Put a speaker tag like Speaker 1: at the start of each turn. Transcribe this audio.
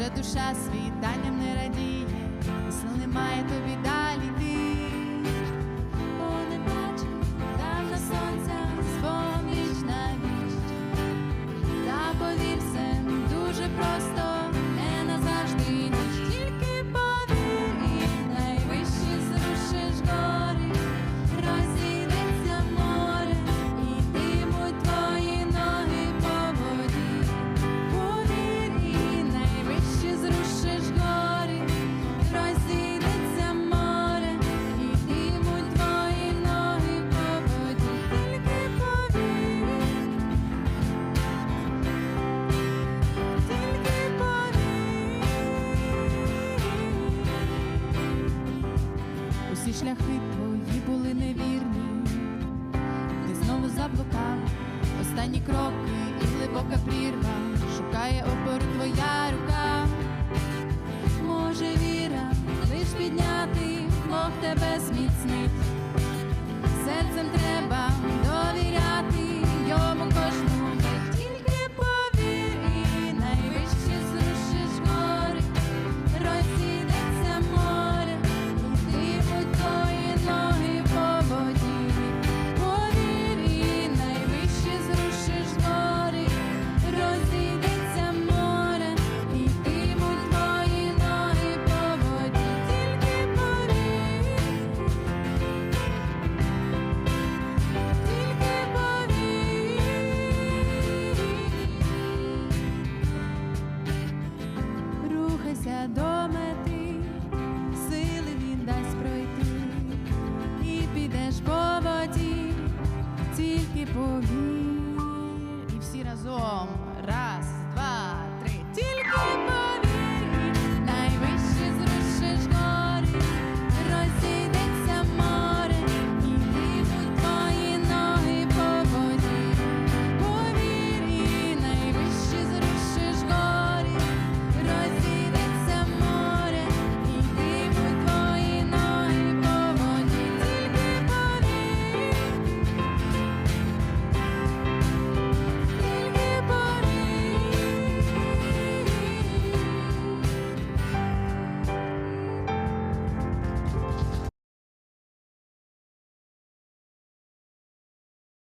Speaker 1: душа світанням не радіє, сил немає Усі шляхи твої були невірні, ти знову заблукав останні кроки і глибока прірва шукає опору твоя рука. Може, віра лиш підняти, Бог тебе зміцнив.